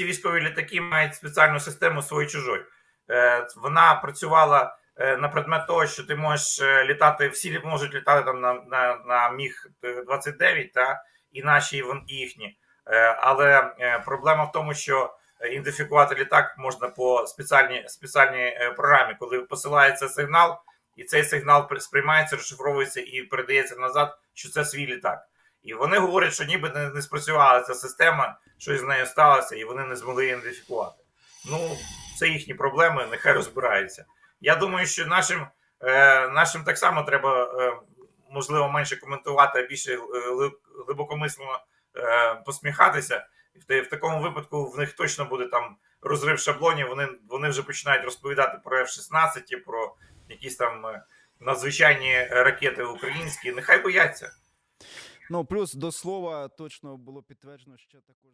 ці військові літаки мають спеціальну систему свої чужої. Е, Вона працювала е, на предмет того, що ти можеш е, літати, всі можуть літати там на, на, на Міг 29, та і наші, і їхні. Але проблема в тому, що ідентифікувати літак можна по спеціальній спеціальній програмі, коли посилається сигнал, і цей сигнал сприймається, розшифровується і передається назад, що це свій літак. І вони говорять, що ніби не, не спрацювала ця система, щось з нею сталося, і вони не змогли ідентифікувати. Ну, це їхні проблеми, нехай розбираються. Я думаю, що нашим, е, нашим так само треба, е, можливо, менше коментувати, а більше е, гли- глибокомислено е, посміхатися. В, в такому випадку в них точно буде там розрив шаблонів. Вони, вони вже починають розповідати про F-16, про якісь там е, надзвичайні ракети українські. Нехай бояться. Ну плюс до слова точно було підтверджено, що також